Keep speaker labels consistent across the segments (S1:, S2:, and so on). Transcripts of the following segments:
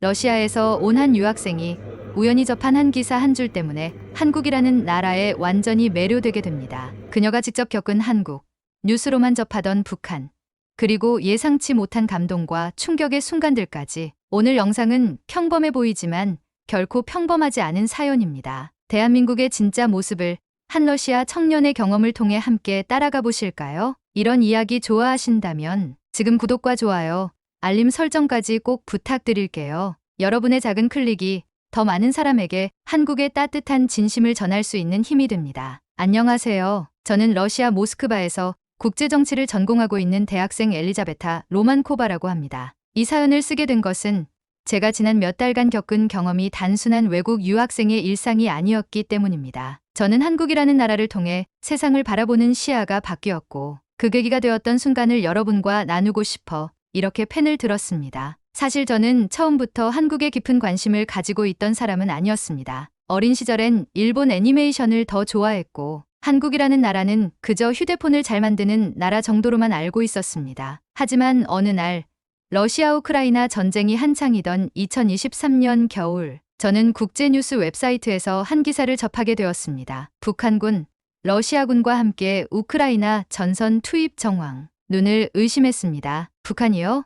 S1: 러시아에서 온 한 유학생이 우연히 접한 한 기사 한 줄 때문에 한국이라는 나라에 완전히 매료되게 됩니다. 그녀가 직접 겪은 한국, 뉴스로만 접하던 북한, 그리고 예상치 못한 감동과 충격의 순간들까지 오늘 영상은 평범해 보이지만 결코 평범하지 않은 사연입니다. 대한민국의 진짜 모습을 한 러시아 청년의 경험을 통해 함께 따라가 보실까요? 이런 이야기 좋아하신다면 지금 구독과 좋아요, 알림 설정까지 꼭 부탁드릴게요. 여러분의 작은 클릭이 더 많은 사람에게 한국의 따뜻한 진심을 전할 수 있는 힘이 됩니다. 안녕하세요. 저는 러시아 모스크바에서 국제정치를 전공하고 있는 대학생 엘리자베타 로만코바라고 합니다. 이 사연을 쓰게 된 것은 제가 지난 몇 달간 겪은 경험이 단순한 외국 유학생의 일상이 아니었기 때문입니다. 저는 한국이라는 나라를 통해 세상을 바라보는 시야가 바뀌었고 그 계기가 되었던 순간을 여러분과 나누고 싶어 이렇게 펜을 들었습니다. 사실 저는 처음부터 한국에 깊은 관심을 가지고 있던 사람은 아니었습니다. 어린 시절엔 일본 애니메이션을 더 좋아했고 한국이라는 나라는 그저 휴대폰을 잘 만드는 나라 정도로만 알고 있었습니다. 하지만 어느 날 러시아 우크라이나 전쟁이 한창이던 2023년 겨울 저는 국제뉴스 웹사이트에서 한 기사를 접하게 되었습니다. 북한군, 러시아군과 함께 우크라이나 전선 투입 정황. 눈을 의심했습니다. 북한이요?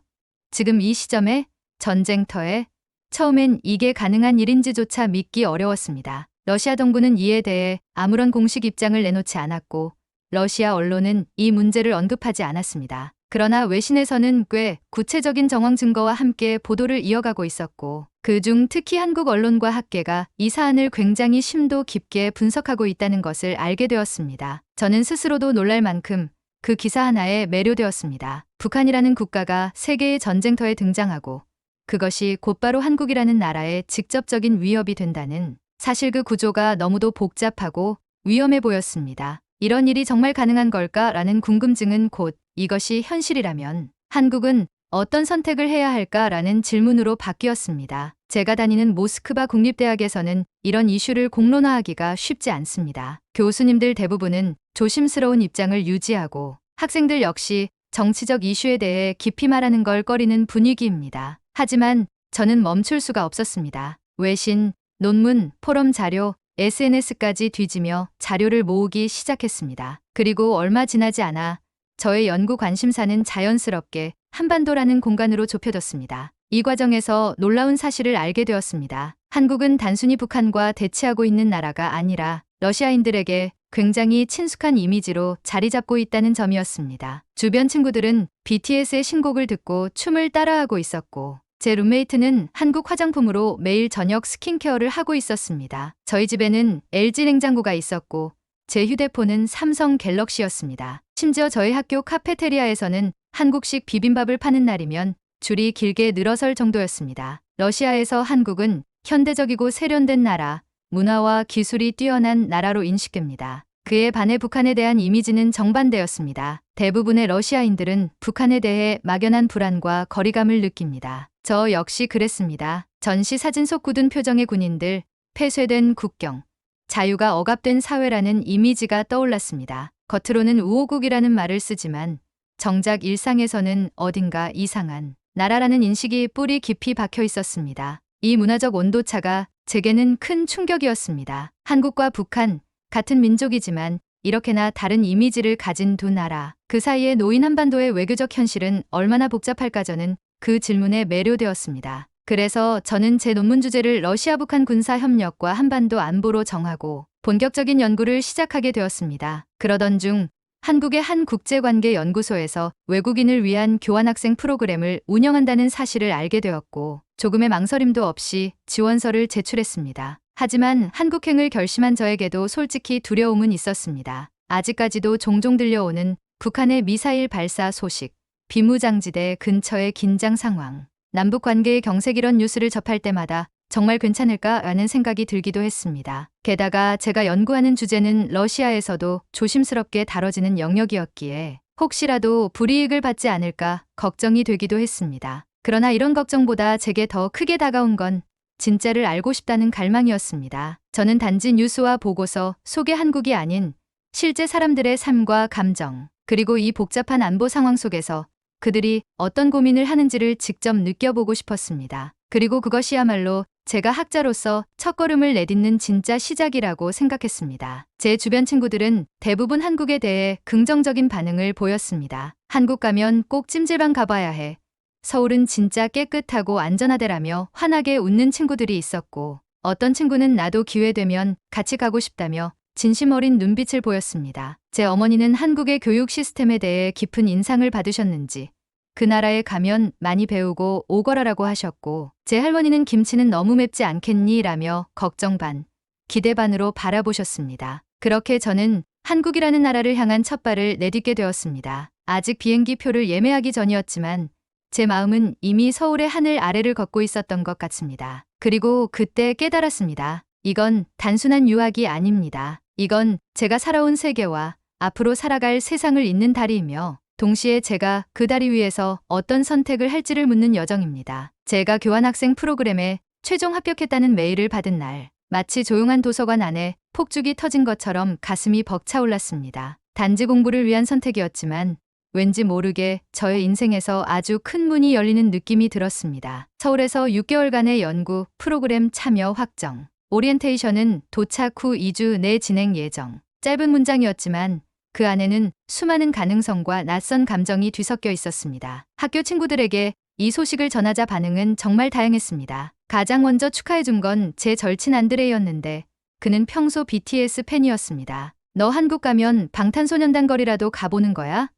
S1: 지금 이 시점에 전쟁터에 처음엔 이게 가능한 일인지조차 믿기 어려웠습니다. 러시아 정부는 이에 대해 아무런 공식 입장을 내놓지 않았고 러시아 언론은 이 문제를 언급하지 않았습니다. 그러나 외신에서는 꽤 구체적인 정황 증거와 함께 보도를 이어가고 있었고 그중 특히 한국 언론과 학계가 이 사안을 굉장히 심도 깊게 분석하고 있다는 것을 알게 되었습니다. 저는 스스로도 놀랄 만큼 그 기사 하나에 매료되었습니다. 북한이라는 국가가 세계의 전쟁터에 등장하고 그것이 곧바로 한국이라는 나라에 직접적인 위협이 된다는 사실 그 구조가 너무도 복잡하고 위험해 보였습니다. 이런 일이 정말 가능한 걸까라는 궁금증은 곧 이것이 현실이라면 한국은 어떤 선택을 해야 할까라는 질문으로 바뀌었습니다. 제가 다니는 모스크바 국립대학에서는 이런 이슈를 공론화하기가 쉽지 않습니다. 교수님들 대부분은 조심스러운 입장을 유지하고 학생들 역시 정치적 이슈에 대해 깊이 말하는 걸 꺼리는 분위기입니다. 하지만 저는 멈출 수가 없었습니다. 외신, 논문, 포럼 자료, SNS까지 뒤지며 자료를 모으기 시작했습니다. 그리고 얼마 지나지 않아 저의 연구 관심사는 자연스럽게 한반도라는 공간으로 좁혀졌습니다. 이 과정에서 놀라운 사실을 알게 되었습니다. 한국은 단순히 북한과 대치하고 있는 나라가 아니라 러시아인들에게 굉장히 친숙한 이미지로 자리 잡고 있다는 점이었습니다. 주변 친구들은 BTS의 신곡을 듣고 춤을 따라하고 있었고, 제 룸메이트는 한국 화장품으로 매일 저녁 스킨케어를 하고 있었습니다. 저희 집에는 LG 냉장고가 있었고, 제 휴대폰은 삼성 갤럭시였습니다. 심지어 저희 학교 카페테리아에서는 한국식 비빔밥을 파는 날이면 줄이 길게 늘어설 정도였습니다. 러시아에서 한국은 현대적이고 세련된 나라, 문화와 기술이 뛰어난 나라로 인식됩니다. 그에 반해 북한에 대한 이미지는 정반대였습니다. 대부분의 러시아인들은 북한에 대해 막연한 불안과 거리감을 느낍니다. 저 역시 그랬습니다. 전시 사진 속 굳은 표정의 군인들, 폐쇄된 국경, 자유가 억압된 사회라는 이미지가 떠올랐습니다. 겉으로는 우호국이라는 말을 쓰지만 정작 일상에서는 어딘가 이상한 나라라는 인식이 뿌리 깊이 박혀 있었습니다. 이 문화적 온도차가 제게는 큰 충격이었습니다. 한국과 북한, 같은 민족이지만 이렇게나 다른 이미지를 가진 두 나라, 그 사이에 놓인 한반도의 외교적 현실은 얼마나 복잡할까 저는 그 질문에 매료되었습니다. 그래서 저는 제 논문 주제를 러시아 북한 군사 협력과 한반도 안보로 정하고 본격적인 연구를 시작하게 되었습니다. 그러던 중 한국의 한 국제관계 연구소에서 외국인을 위한 교환학생 프로그램을 운영한다는 사실을 알게 되었고 조금의 망설임도 없이 지원서를 제출했습니다. 하지만 한국행을 결심한 저에게도 솔직히 두려움은 있었습니다. 아직까지도 종종 들려오는 북한의 미사일 발사 소식, 비무장지대 근처의 긴장 상황, 남북 관계의 경색 이런 뉴스를 접할 때마다 정말 괜찮을까라는 생각이 들기도 했습니다. 게다가 제가 연구하는 주제는 러시아에서도 조심스럽게 다뤄지는 영역이었기에 혹시라도 불이익을 받지 않을까 걱정이 되기도 했습니다. 그러나 이런 걱정보다 제게 더 크게 다가온 건 진짜를 알고 싶다는 갈망이었습니다. 저는 단지 뉴스와 보고서 속의 한국이 아닌 실제 사람들의 삶과 감정, 그리고 이 복잡한 안보 상황 속에서 그들이 어떤 고민을 하는지를 직접 느껴보고 싶었습니다. 그리고 그것이야말로 제가 학자로서 첫걸음을 내딛는 진짜 시작이라고 생각했습니다. 제 주변 친구들은 대부분 한국에 대해 긍정적인 반응을 보였습니다. 한국 가면 꼭 찜질방 가봐야 해. 서울은 진짜 깨끗하고 안전하대라며 환하게 웃는 친구들이 있었고 어떤 친구는 나도 기회 되면 같이 가고 싶다며 진심 어린 눈빛을 보였습니다. 제 어머니는 한국의 교육 시스템에 대해 깊은 인상을 받으셨는지 그 나라에 가면 많이 배우고 오거라라고 하셨고 제 할머니는 김치는 너무 맵지 않겠니? 라며 걱정 반, 기대 반으로 바라보셨습니다. 그렇게 저는 한국이라는 나라를 향한 첫 발을 내딛게 되었습니다. 아직 비행기 표를 예매하기 전이었지만 제 마음은 이미 서울의 하늘 아래를 걷고 있었던 것 같습니다. 그리고 그때 깨달았습니다. 이건 단순한 유학이 아닙니다. 이건 제가 살아온 세계와 앞으로 살아갈 세상을 잇는 다리이며 동시에 제가 그 다리 위에서 어떤 선택을 할지를 묻는 여정입니다. 제가 교환학생 프로그램에 최종 합격했다는 메일을 받은 날, 마치 조용한 도서관 안에 폭죽이 터진 것처럼 가슴이 벅차올랐습니다. 단지 공부를 위한 선택이었지만 왠지 모르게 저의 인생에서 아주 큰 문이 열리는 느낌이 들었습니다. 서울에서 6개월간의 연구 프로그램 참여 확정. 오리엔테이션은 도착 후 2주 내 진행 예정. 짧은 문장이었지만 그 안에는 수많은 가능성과 낯선 감정이 뒤섞여 있었습니다. 학교 친구들에게 이 소식을 전하자 반응은 정말 다양했습니다. 가장 먼저 축하해준 건 제 절친 안드레이였는데 그는 평소 BTS 팬이었습니다. 너 한국 가면 방탄소년단 거리라도 가보는 거야?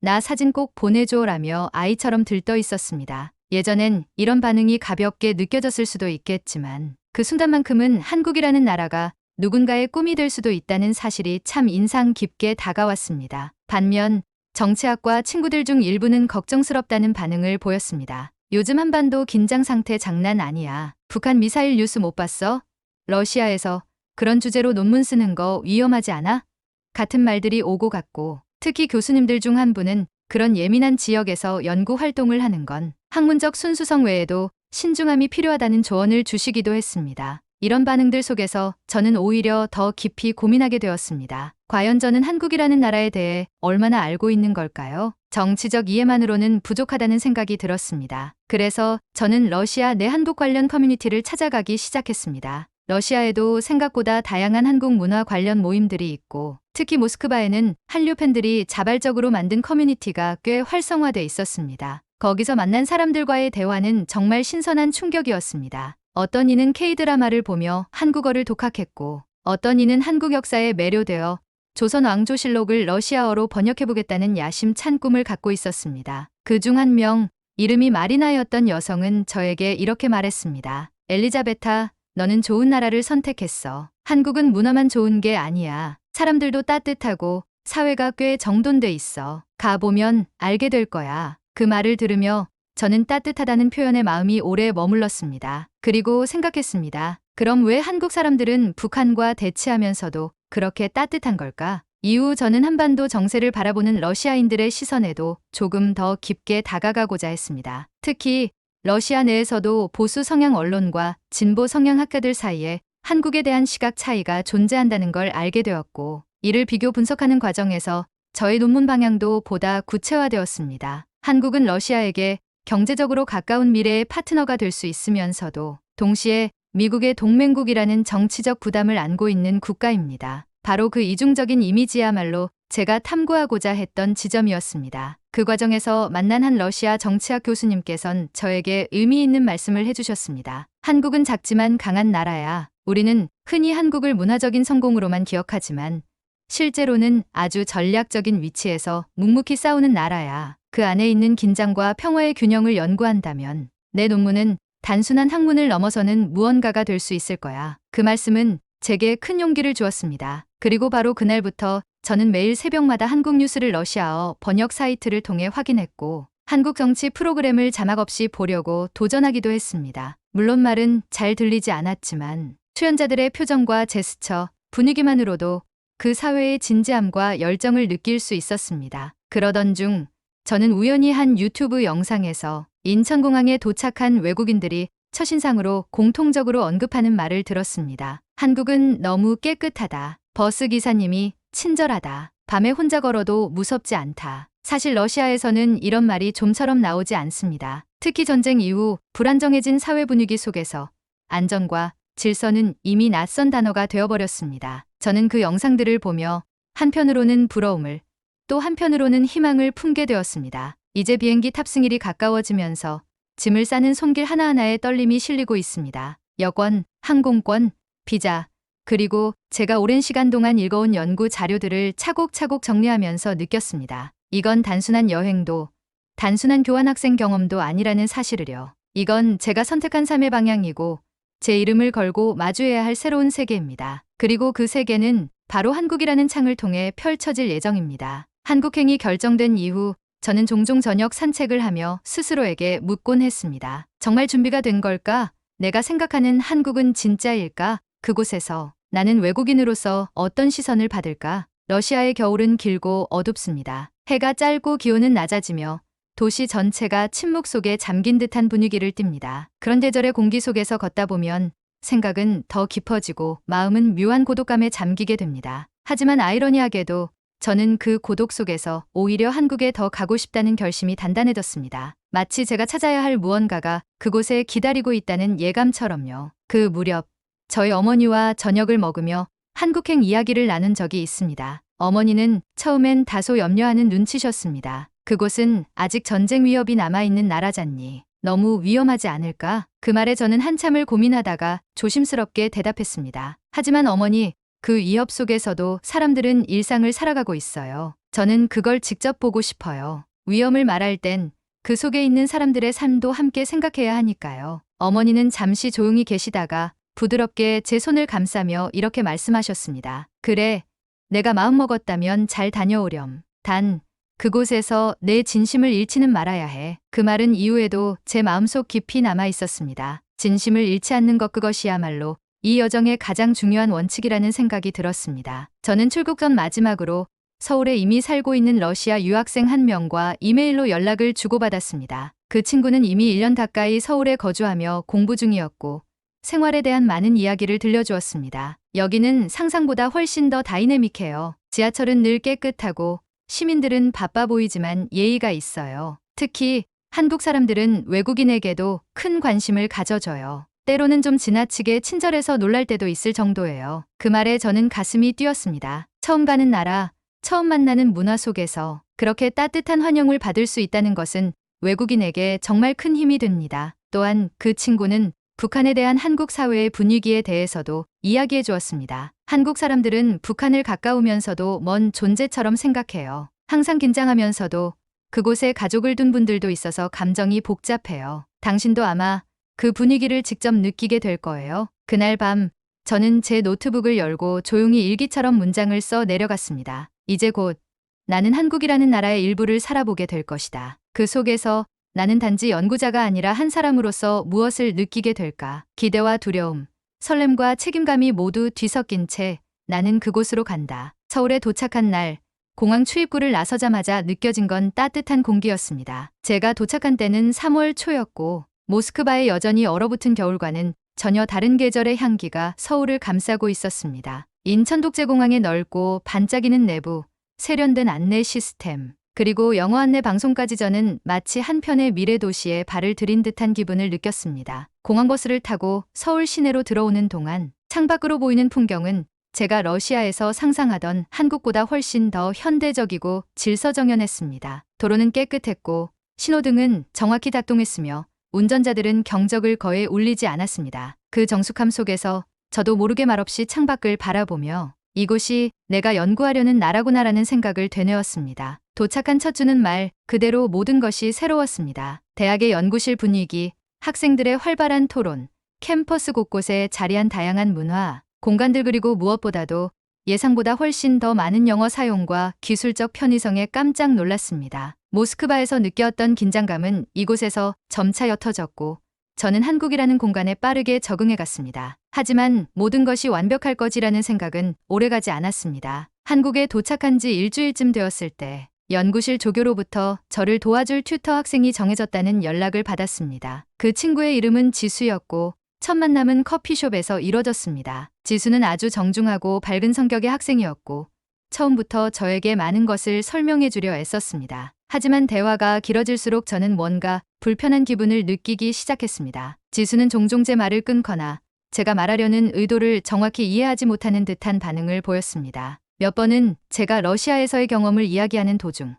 S1: 나 사진 꼭 보내줘라며 아이처럼 들떠 있었습니다. 예전엔 이런 반응이 가볍게 느껴졌을 수도 있겠지만 그 순간만큼은 한국이라는 나라가 누군가의 꿈이 될 수도 있다는 사실이 참 인상 깊게 다가왔습니다. 반면 정치학과 친구들 중 일부는 걱정스럽다는 반응을 보였습니다. 요즘 한반도 긴장 상태 장난 아니야. 북한 미사일 뉴스 못 봤어? 러시아에서 그런 주제로 논문 쓰는 거 위험하지 않아? 같은 말들이 오고 갔고 특히 교수님들 중 한 분은 그런 예민한 지역에서 연구 활동을 하는 건 학문적 순수성 외에도 신중함이 필요하다는 조언을 주시기도 했습니다. 이런 반응들 속에서 저는 오히려 더 깊이 고민하게 되었습니다. 과연 저는 한국이라는 나라에 대해 얼마나 알고 있는 걸까요? 정치적 이해만으로는 부족하다는 생각이 들었습니다. 그래서 저는 러시아 내 한국 관련 커뮤니티를 찾아가기 시작했습니다. 러시아에도 생각보다 다양한 한국 문화 관련 모임들이 있고 특히 모스크바에는 한류 팬들이 자발적으로 만든 커뮤니티가 꽤 활성화돼 있었습니다. 거기서 만난 사람들과의 대화는 정말 신선한 충격이었습니다. 어떤 이는 K드라마를 보며 한국어를 독학했고 어떤 이는 한국 역사에 매료되어 조선 왕조실록을 러시아어로 번역해보겠다는 야심찬 꿈을 갖고 있었습니다. 그 중 한 명, 이름이 마리나였던 여성은 저에게 이렇게 말했습니다. 엘리자베타, 너는 좋은 나라를 선택했어. 한국은 문화만 좋은 게 아니야. 사람들도 따뜻하고 사회가 꽤 정돈돼 있어. 가보면 알게 될 거야. 그 말을 들으며 저는 따뜻하다는 표현에 마음이 오래 머물렀습니다. 그리고 생각했습니다. 그럼 왜 한국 사람들은 북한과 대치하면서도 그렇게 따뜻한 걸까? 이후 저는 한반도 정세를 바라보는 러시아인들의 시선에도 조금 더 깊게 다가가고자 했습니다. 특히 러시아 내에서도 보수 성향 언론과 진보 성향 학자들 사이에 한국에 대한 시각 차이가 존재한다는 걸 알게 되었고, 이를 비교 분석하는 과정에서 저의 논문 방향도 보다 구체화되었습니다. 한국은 러시아에게 경제적으로 가까운 미래의 파트너가 될 수 있으면서도 동시에 미국의 동맹국이라는 정치적 부담을 안고 있는 국가입니다. 바로 그 이중적인 이미지야말로 제가 탐구하고자 했던 지점이었습니다. 그 과정에서 만난 한 러시아 정치학 교수님께선 저에게 의미 있는 말씀을 해주셨습니다. 한국은 작지만 강한 나라야. 우리는 흔히 한국을 문화적인 성공으로만 기억하지만 실제로는 아주 전략적인 위치에서 묵묵히 싸우는 나라야. 그 안에 있는 긴장과 평화의 균형을 연구한다면 내 논문은 단순한 학문을 넘어서는 무언가가 될 수 있을 거야. 그 말씀은 제게 큰 용기를 주었습니다. 그리고 바로 그날부터 저는 매일 새벽마다 한국 뉴스를 러시아어 번역 사이트를 통해 확인했고 한국 정치 프로그램을 자막 없이 보려고 도전하기도 했습니다. 물론 말은 잘 들리지 않았지만 출연자들의 표정과 제스처, 분위기만으로도 그 사회의 진지함과 열정을 느낄 수 있었습니다. 그러던 중 저는 우연히 한 유튜브 영상에서 인천공항에 도착한 외국인들이 첫인상으로 공통적으로 언급하는 말을 들었습니다. 한국은 너무 깨끗하다. 버스 기사님이 친절하다. 밤에 혼자 걸어도 무섭지 않다. 사실 러시아에서는 이런 말이 좀처럼 나오지 않습니다. 특히 전쟁 이후 불안정해진 사회 분위기 속에서 안전과 질서는 이미 낯선 단어가 되어버렸습니다. 저는 그 영상들을 보며 한편으로는 부러움을 또 한편으로는 희망을 품게 되었습니다. 이제 비행기 탑승일이 가까워지면서 짐을 싸는 손길 하나하나에 떨림이 실리고 있습니다. 여권, 항공권, 비자, 그리고 제가 오랜 시간 동안 읽어온 연구 자료들을 차곡차곡 정리하면서 느꼈습니다. 이건 단순한 여행도, 단순한 교환학생 경험도 아니라는 사실을요. 이건 제가 선택한 삶의 방향이고, 제 이름을 걸고 마주해야 할 새로운 세계입니다. 그리고 그 세계는 바로 한국이라는 창을 통해 펼쳐질 예정입니다. 한국행이 결정된 이후 저는 종종 저녁 산책을 하며 스스로에게 묻곤 했습니다. 정말 준비가 된 걸까? 내가 생각하는 한국은 진짜일까? 그곳에서 나는 외국인으로서 어떤 시선을 받을까? 러시아의 겨울은 길고 어둡습니다. 해가 짧고 기온은 낮아지며 도시 전체가 침묵 속에 잠긴 듯한 분위기를 띱니다. 그런 계절의 공기 속에서 걷다 보면 생각은 더 깊어지고 마음은 묘한 고독감에 잠기게 됩니다. 하지만 아이러니하게도 저는 그 고독 속에서 오히려 한국에 더 가고 싶다는 결심이 단단해졌습니다. 마치 제가 찾아야 할 무언가가 그곳에 기다리고 있다는 예감처럼요. 그 무렵 저희 어머니와 저녁을 먹으며 한국행 이야기를 나눈 적이 있습니다. 어머니는 처음엔 다소 염려하는 눈치셨습니다. 그곳은 아직 전쟁 위협이 남아있는 나라잖니. 너무 위험하지 않을까? 그 말에 저는 한참을 고민하다가 조심스럽게 대답했습니다. 하지만 어머니, 그 위협 속에서도 사람들은 일상을 살아가고 있어요. 저는 그걸 직접 보고 싶어요. 위험을 말할 땐 그 속에 있는 사람들의 삶도 함께 생각해야 하니까요. 어머니는 잠시 조용히 계시다가 부드럽게 제 손을 감싸며 이렇게 말씀하셨습니다. 그래, 내가 마음먹었다면 잘 다녀오렴. 단, 그곳에서 내 진심을 잃지는 말아야 해. 그 말은 이후에도 제 마음속 깊이 남아 있었습니다. 진심을 잃지 않는 것 그것이야말로 이 여정의 가장 중요한 원칙이라는 생각이 들었습니다. 저는 출국 전 마지막으로 서울에 이미 살고 있는 러시아 유학생 한 명과 이메일로 연락을 주고받았습니다. 그 친구는 이미 1년 가까이 서울에 거주하며 공부 중이었고 생활에 대한 많은 이야기를 들려주었습니다. 여기는 상상보다 훨씬 더 다이내믹해요. 지하철은 늘 깨끗하고 시민들은 바빠 보이지만 예의가 있어요. 특히 한국 사람들은 외국인에게도 큰 관심을 가져줘요. 때로는 좀 지나치게 친절해서 놀랄 때도 있을 정도예요. 그 말에 저는 가슴이 뛰었습니다. 처음 가는 나라, 처음 만나는 문화 속에서 그렇게 따뜻한 환영을 받을 수 있다는 것은 외국인에게 정말 큰 힘이 됩니다. 또한 그 친구는 북한에 대한 한국 사회의 분위기에 대해서도 이야기해 주었습니다. 한국 사람들은 북한을 가까우면서도 먼 존재처럼 생각해요. 항상 긴장하면서도 그곳에 가족을 둔 분들도 있어서 감정이 복잡해요. 당신도 아마 그 분위기를 직접 느끼게 될 거예요. 그날 밤 저는 제 노트북을 열고 조용히 일기처럼 문장을 써 내려갔습니다. 이제 곧 나는 한국이라는 나라의 일부를 살아보게 될 것이다. 그 속에서 나는 단지 연구자가 아니라 한 사람으로서 무엇을 느끼게 될까? 기대와 두려움, 설렘과 책임감이 모두 뒤섞인 채 나는 그곳으로 간다. 서울에 도착한 날, 공항 출입구를 나서자마자 느껴진 건 따뜻한 공기였습니다. 제가 도착한 때는 3월 초였고, 모스크바의 여전히 얼어붙은 겨울과는 전혀 다른 계절의 향기가 서울을 감싸고 있었습니다. 인천독제공항의 넓고 반짝이는 내부, 세련된 안내 시스템, 그리고 영어 안내 방송까지 저는 마치 한편의 미래 도시에 발을 들인 듯한 기분을 느꼈습니다. 공항버스를 타고 서울 시내로 들어오는 동안 창밖으로 보이는 풍경은 제가 러시아에서 상상하던 한국보다 훨씬 더 현대적이고 질서정연했습니다. 도로는 깨끗했고 신호등은 정확히 작동했으며 운전자들은 경적을 거에 울리지 않았습니다. 그 정숙함 속에서 저도 모르게 말없이 창밖을 바라보며 이곳이 내가 연구하려는 나라구나라는 생각을 되뇌었습니다. 도착한 첫 주는 말 그대로 모든 것이 새로웠습니다. 대학의 연구실 분위기, 학생들의 활발한 토론, 캠퍼스 곳곳에 자리한 다양한 문화, 공간들 그리고 무엇보다도 예상보다 훨씬 더 많은 영어 사용과 기술적 편의성에 깜짝 놀랐습니다. 모스크바에서 느꼈던 긴장감은 이곳에서 점차 옅어졌고 저는 한국이라는 공간에 빠르게 적응해 갔습니다. 하지만 모든 것이 완벽할 거지라는 생각은 오래가지 않았습니다. 한국에 도착한 지 일주일쯤 되었을 때 연구실 조교로부터 저를 도와줄 튜터 학생이 정해졌다는 연락을 받았습니다. 그 친구의 이름은 지수였고 첫 만남은 커피숍에서 이뤄졌습니다. 지수는 아주 정중하고 밝은 성격의 학생이었고 처음부터 저에게 많은 것을 설명해 주려 애썼습니다. 하지만 대화가 길어질수록 저는 뭔가 불편한 기분을 느끼기 시작했습니다. 지수는 종종 제 말을 끊거나 제가 말하려는 의도를 정확히 이해하지 못하는 듯한 반응을 보였습니다. 몇 번은 제가 러시아에서의 경험을 이야기하는 도중,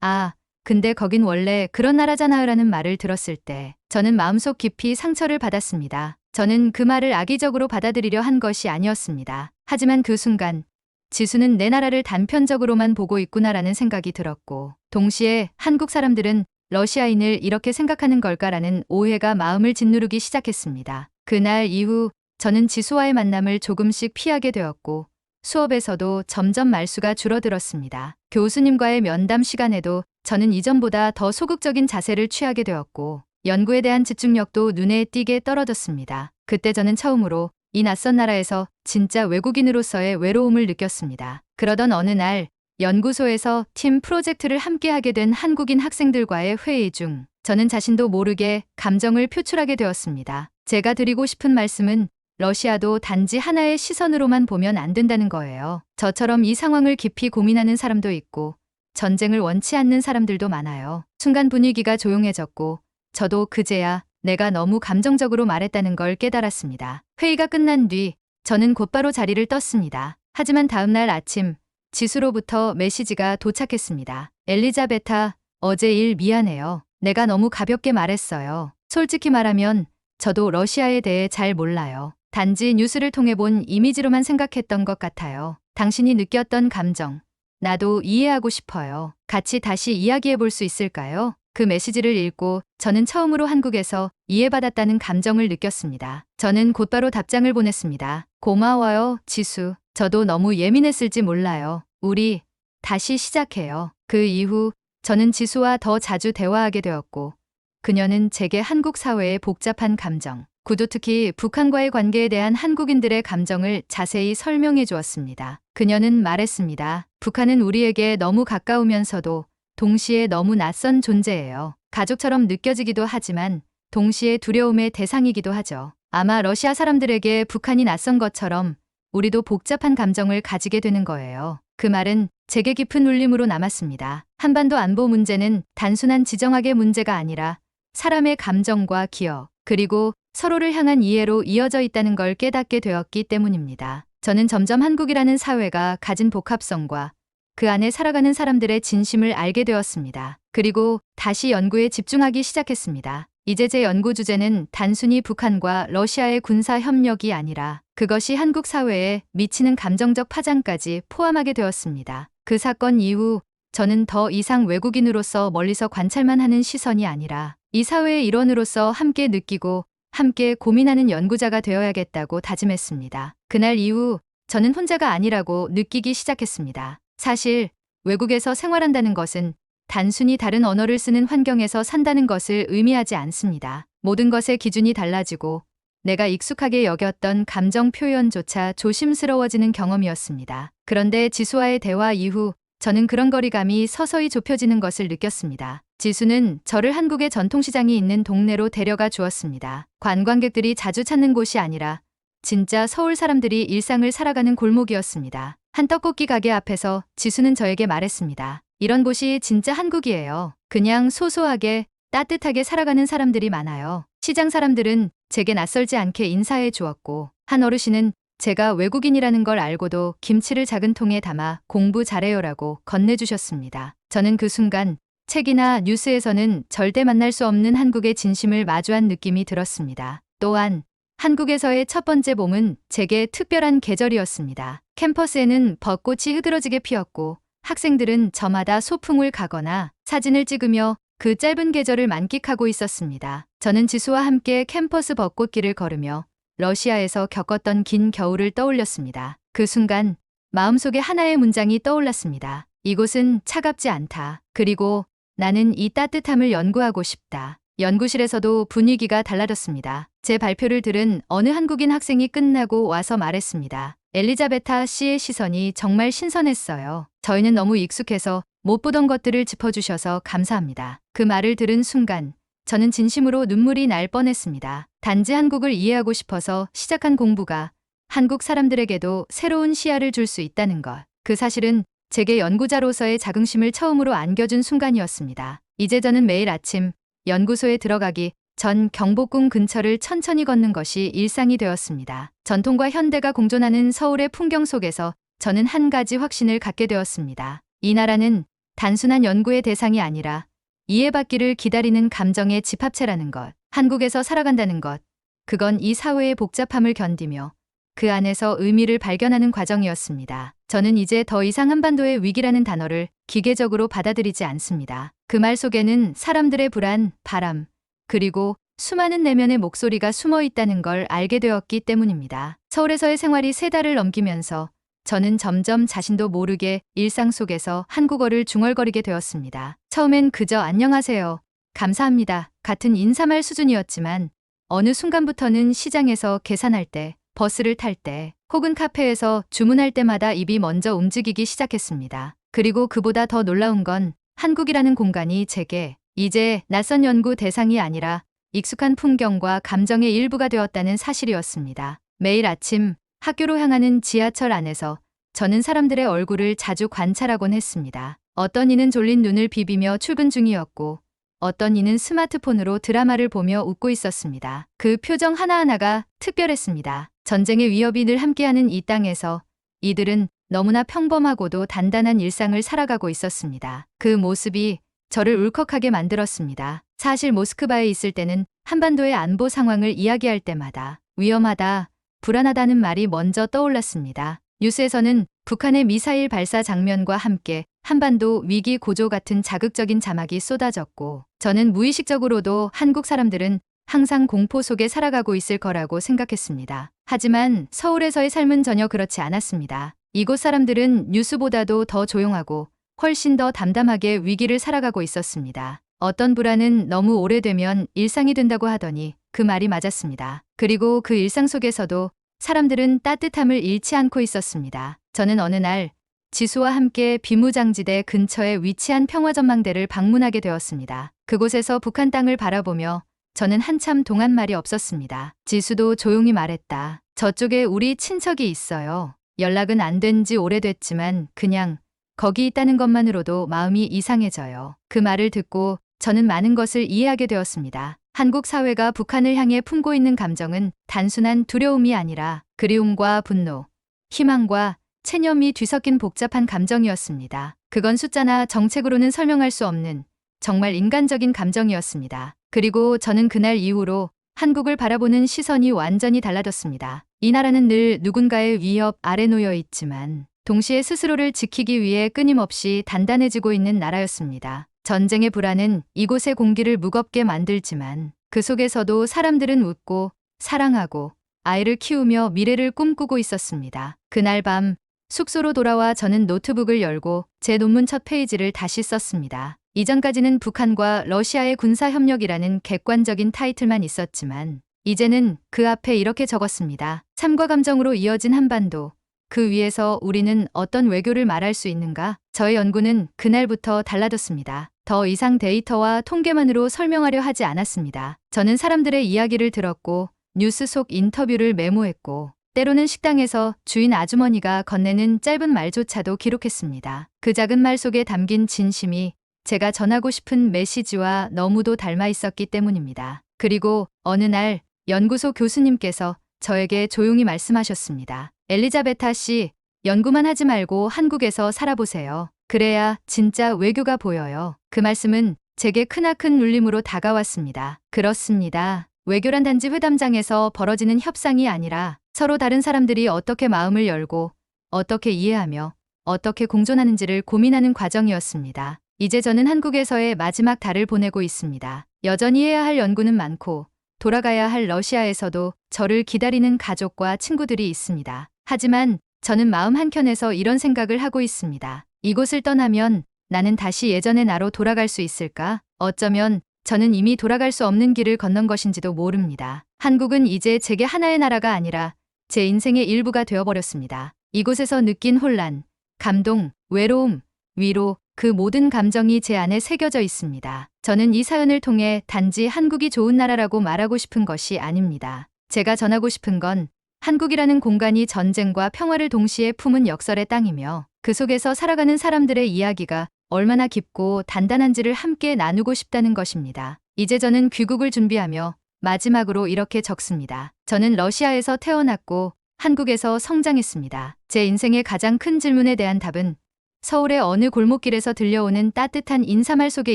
S1: 아, 근데 거긴 원래 그런 나라잖아요라는 말을 들었을 때 저는 마음속 깊이 상처를 받았습니다. 저는 그 말을 악의적으로 받아들이려 한 것이 아니었습니다. 하지만 그 순간 지수는 내 나라를 단편적으로만 보고 있구나라는 생각이 들었고 동시에 한국 사람들은 러시아인을 이렇게 생각하는 걸까라는 오해가 마음을 짓누르기 시작했습니다. 그날 이후 저는 지수와의 만남을 조금씩 피하게 되었고 수업에서도 점점 말수가 줄어들었습니다. 교수님과의 면담 시간에도 저는 이전보다 더 소극적인 자세를 취하게 되었고 연구에 대한 집중력도 눈에 띄게 떨어졌습니다. 그때 저는 처음으로 이 낯선 나라에서 진짜 외국인으로서의 외로움을 느꼈습니다. 그러던 어느 날 연구소에서 팀 프로젝트를 함께 하게 된 한국인 학생들과의 회의 중 저는 자신도 모르게 감정을 표출하게 되었습니다. 제가 드리고 싶은 말씀은 러시아도 단지 하나의 시선으로만 보면 안 된다는 거예요. 저처럼 이 상황을 깊이 고민하는 사람도 있고 전쟁을 원치 않는 사람들도 많아요. 순간 분위기가 조용해졌고 저도 그제야 내가 너무 감정적으로 말했다는 걸 깨달았습니다. 회의가 끝난 뒤 저는 곧바로 자리를 떴습니다. 하지만 다음날 아침 지수로부터 메시지가 도착했습니다. 엘리자베타, 어제 일 미안해요. 내가 너무 가볍게 말했어요. 솔직히 말하면 저도 러시아에 대해 잘 몰라요. 단지 뉴스를 통해 본 이미지로만 생각했던 것 같아요. 당신이 느꼈던 감정, 나도 이해하고 싶어요. 같이 다시 이야기해 볼 수 있을까요? 그 메시지를 읽고 저는 처음으로 한국에서 이해받았다는 감정을 느꼈습니다. 저는 곧바로 답장을 보냈습니다. 고마워요, 지수. 저도 너무 예민했을지 몰라요. 우리 다시 시작해요. 그 이후 저는 지수와 더 자주 대화하게 되었고 그녀는 제게 한국 사회의 복잡한 감정, 구도 특히 북한과의 관계에 대한 한국인들의 감정을 자세히 설명해 주었습니다. 그녀는 말했습니다. 북한은 우리에게 너무 가까우면서도 동시에 너무 낯선 존재예요. 가족처럼 느껴지기도 하지만 동시에 두려움의 대상이기도 하죠. 아마 러시아 사람들에게 북한이 낯선 것처럼 우리도 복잡한 감정을 가지게 되는 거예요. 그 말은 제게 깊은 울림으로 남았습니다. 한반도 안보 문제는 단순한 지정학의 문제가 아니라 사람의 감정과 기억, 그리고 서로를 향한 이해로 이어져 있다는 걸 깨닫게 되었기 때문입니다. 저는 점점 한국이라는 사회가 가진 복합성과 그 안에 살아가는 사람들의 진심을 알게 되었습니다. 그리고 다시 연구에 집중하기 시작했습니다. 이제 제 연구 주제는 단순히 북한과 러시아의 군사 협력이 아니라 그것이 한국 사회에 미치는 감정적 파장까지 포함하게 되었습니다. 그 사건 이후 저는 더 이상 외국인으로서 멀리서 관찰만 하는 시선이 아니라 이 사회의 일원으로서 함께 느끼고 함께 고민하는 연구자가 되어야겠다고 다짐했습니다. 그날 이후 저는 혼자가 아니라고 느끼기 시작했습니다. 사실 외국에서 생활한다는 것은 단순히 다른 언어를 쓰는 환경에서 산다는 것을 의미하지 않습니다. 모든 것의 기준이 달라지고 내가 익숙하게 여겼던 감정 표현조차 조심스러워지는 경험이었습니다. 그런데 지수와의 대화 이후 저는 그런 거리감이 서서히 좁혀지는 것을 느꼈습니다. 지수는 저를 한국의 전통시장이 있는 동네로 데려가 주었습니다. 관광객들이 자주 찾는 곳이 아니라 진짜 서울 사람들이 일상을 살아가는 골목이었습니다. 한 떡볶이 가게 앞에서 지수는 저에게 말했습니다. 이런 곳이 진짜 한국이에요. 그냥 소소하게 따뜻하게 살아가는 사람들이 많아요. 시장 사람들은 제게 낯설지 않게 인사해 주었고 한 어르신은 제가 외국인이라는 걸 알고도 김치를 작은 통에 담아 공부 잘해요라고 건네주셨습니다. 저는 그 순간 책이나 뉴스에서는 절대 만날 수 없는 한국의 진심을 마주한 느낌이 들었습니다. 또한 한국에서의 첫 번째 봄은 제게 특별한 계절이었습니다. 캠퍼스에는 벚꽃이 흐드러지게 피었고 학생들은 저마다 소풍을 가거나 사진을 찍으며 그 짧은 계절을 만끽하고 있었습니다. 저는 지수와 함께 캠퍼스 벚꽃길을 걸으며 러시아에서 겪었던 긴 겨울을 떠올렸습니다. 그 순간 마음속에 하나의 문장이 떠올랐습니다. 이곳은 차갑지 않다. 그리고 나는 이 따뜻함을 연구하고 싶다. 연구실에서도 분위기가 달라졌습니다. 제 발표를 들은 어느 한국인 학생이 끝나고 와서 말했습니다. 엘리자베타 씨의 시선이 정말 신선했어요. 저희는 너무 익숙해서 못 보던 것들을 짚어주셔서 감사합니다. 그 말을 들은 순간 저는 진심으로 눈물이 날 뻔했습니다. 단지 한국을 이해하고 싶어서 시작한 공부가 한국 사람들에게도 새로운 시야를 줄 수 있다는 것. 그 사실은 제게 연구자로서의 자긍심을 처음으로 안겨준 순간이었습니다. 이제 저는 매일 아침 연구소에 들어가기 전 경복궁 근처를 천천히 걷는 것이 일상이 되었습니다. 전통과 현대가 공존하는 서울의 풍경 속에서 저는 한 가지 확신을 갖게 되었습니다. 이 나라는 단순한 연구의 대상이 아니라 이해받기를 기다리는 감정의 집합체라는 것. 한국에서 살아간다는 것. 그건 이 사회의 복잡함을 견디며 그 안에서 의미를 발견하는 과정이었습니다. 저는 이제 더 이상 한반도의 위기라는 단어를 기계적으로 받아들이지 않습니다. 그 말 속에는 사람들의 불안, 바람, 그리고 수많은 내면의 목소리가 숨어 있다는 걸 알게 되었기 때문입니다. 서울에서의 생활이 세 달을 넘기면서 저는 점점 자신도 모르게 일상 속에서 한국어를 중얼거리게 되었습니다. 처음엔 그저 안녕하세요. 감사합니다. 같은 인사말 수준이었지만 어느 순간부터는 시장에서 계산할 때, 버스를 탈 때, 혹은 카페에서 주문할 때마다 입이 먼저 움직이기 시작했습니다. 그리고 그보다 더 놀라운 건 한국이라는 공간이 제게 이제 낯선 연구 대상이 아니라 익숙한 풍경과 감정의 일부가 되었다는 사실이었습니다. 매일 아침 학교로 향하는 지하철 안에서 저는 사람들의 얼굴을 자주 관찰하곤 했습니다. 어떤 이는 졸린 눈을 비비며 출근 중이었고 어떤 이는 스마트폰으로 드라마를 보며 웃고 있었습니다. 그 표정 하나하나가 특별했습니다. 전쟁의 위협이 늘 함께하는 이 땅에서 이들은 너무나 평범하고도 단단한 일상을 살아가고 있었습니다. 그 모습이 저를 울컥하게 만들었습니다. 사실 모스크바에 있을 때는 한반도의 안보 상황을 이야기할 때마다 위험하다, 불안하다는 말이 먼저 떠올랐습니다. 뉴스에서는 북한의 미사일 발사 장면과 함께 한반도 위기 고조 같은 자극적인 자막이 쏟아졌고 저는 무의식적으로도 한국 사람들은 항상 공포 속에 살아가고 있을 거라고 생각했습니다. 하지만 서울에서의 삶은 전혀 그렇지 않았습니다. 이곳 사람들은 뉴스보다도 더 조용하고 훨씬 더 담담하게 위기를 살아가고 있었습니다. 어떤 불안은 너무 오래되면 일상이 된다고 하더니 그 말이 맞았습니다. 그리고 그 일상 속에서도 사람들은 따뜻함을 잃지 않고 있었습니다. 저는 어느 날 지수와 함께 비무장지대 근처에 위치한 평화전망대를 방문하게 되었습니다. 그곳에서 북한 땅을 바라보며 저는 한참 동안 말이 없었습니다. 지수도 조용히 말했다. 저쪽에 우리 친척이 있어요. 연락은 안 된 지 오래됐지만 그냥 거기 있다는 것만으로도 마음이 이상해져요. 그 말을 듣고 저는 많은 것을 이해하게 되었습니다. 한국 사회가 북한을 향해 품고 있는 감정은 단순한 두려움이 아니라 그리움과 분노, 희망과 체념이 뒤섞인 복잡한 감정이었습니다. 그건 숫자나 정책으로는 설명할 수 없는 정말 인간적인 감정이었습니다. 그리고 저는 그날 이후로 한국을 바라보는 시선이 완전히 달라졌습니다. 이 나라는 늘 누군가의 위협 아래 놓여 있지만 동시에 스스로를 지키기 위해 끊임없이 단단해지고 있는 나라였습니다. 전쟁의 불안은 이곳의 공기를 무겁게 만들지만 그 속에서도 사람들은 웃고 사랑하고 아이를 키우며 미래를 꿈꾸고 있었습니다. 그날 밤 숙소로 돌아와 저는 노트북을 열고 제 논문 첫 페이지를 다시 썼습니다. 이전까지는 북한과 러시아의 군사협력이라는 객관적인 타이틀만 있었지만 이제는 그 앞에 이렇게 적었습니다. 참과 감정으로 이어진 한반도. 그 위에서 우리는 어떤 외교를 말할 수 있는가? 저의 연구는 그날부터 달라졌습니다. 더 이상 데이터와 통계만으로 설명하려 하지 않았습니다. 저는 사람들의 이야기를 들었고 뉴스 속 인터뷰를 메모했고 때로는 식당에서 주인 아주머니가 건네는 짧은 말조차도 기록했습니다. 그 작은 말 속에 담긴 진심이 제가 전하고 싶은 메시지와 너무도 닮아 있었기 때문입니다. 그리고 어느 날 연구소 교수님께서 저에게 조용히 말씀하셨습니다. 엘리자베타 씨, 연구만 하지 말고 한국에서 살아보세요. 그래야 진짜 외교가 보여요. 그 말씀은 제게 크나큰 울림으로 다가왔습니다. 그렇습니다. 외교란 단지 회담장에서 벌어지는 협상이 아니라 서로 다른 사람들이 어떻게 마음을 열고 어떻게 이해하며 어떻게 공존하는지를 고민하는 과정이었습니다. 이제 저는 한국에서의 마지막 달을 보내고 있습니다. 여전히 해야 할 연구는 많고 돌아가야 할 러시아에서도 저를 기다리는 가족과 친구들이 있습니다. 하지만 저는 마음 한켠에서 이런 생각을 하고 있습니다. 이곳을 떠나면 나는 다시 예전의 나로 돌아갈 수 있을까? 어쩌면 저는 이미 돌아갈 수 없는 길을 건넌 것인지도 모릅니다. 한국은 이제 제게 하나의 나라가 아니라 제 인생의 일부가 되어버렸습니다. 이곳에서 느낀 혼란, 감동, 외로움, 위로, 그 모든 감정이 제 안에 새겨져 있습니다. 저는 이 사연을 통해 단지 한국이 좋은 나라라고 말하고 싶은 것이 아닙니다. 제가 전하고 싶은 건 한국이라는 공간이 전쟁과 평화를 동시에 품은 역설의 땅이며 그 속에서 살아가는 사람들의 이야기가 얼마나 깊고 단단한지를 함께 나누고 싶다는 것입니다. 이제 저는 귀국을 준비하며 마지막으로 이렇게 적습니다. 저는 러시아에서 태어났고 한국에서 성장했습니다. 제 인생의 가장 큰 질문에 대한 답은 서울의 어느 골목길에서 들려오는 따뜻한 인사말 속에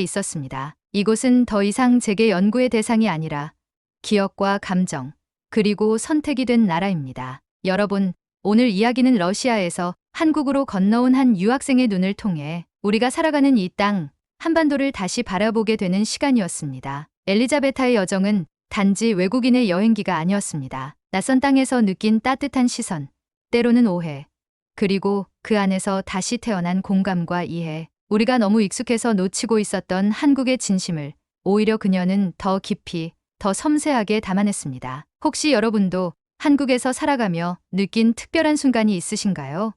S1: 있었습니다. 이곳은 더 이상 제게 연구의 대상이 아니라 기억과 감정, 그리고 선택이 된 나라입니다. 여러분, 오늘 이야기는 러시아에서 한국으로 건너온 한 유학생의 눈을 통해 우리가 살아가는 이 땅, 한반도를 다시 바라보게 되는 시간이었습니다. 엘리자베타의 여정은 단지 외국인의 여행기가 아니었습니다. 낯선 땅에서 느낀 따뜻한 시선, 때로는 오해, 그리고 그 안에서 다시 태어난 공감과 이해. 우리가 너무 익숙해서 놓치고 있었던 한국의 진심을 오히려 그녀는 더 깊이, 더 섬세하게 담아냈습니다. 혹시 여러분도 한국에서 살아가며 느낀 특별한 순간이 있으신가요?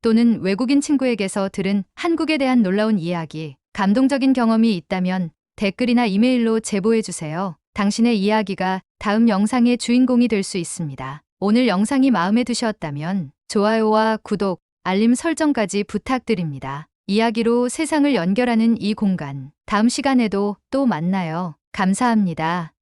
S1: 또는 외국인 친구에게서 들은 한국에 대한 놀라운 이야기, 감동적인 경험이 있다면 댓글이나 이메일로 제보해 주세요. 당신의 이야기가 다음 영상의 주인공이 될 수 있습니다. 오늘 영상이 마음에 드셨다면 좋아요와 구독, 알림 설정까지 부탁드립니다. 이야기로 세상을 연결하는 이 공간. 다음 시간에도 또 만나요. 감사합니다.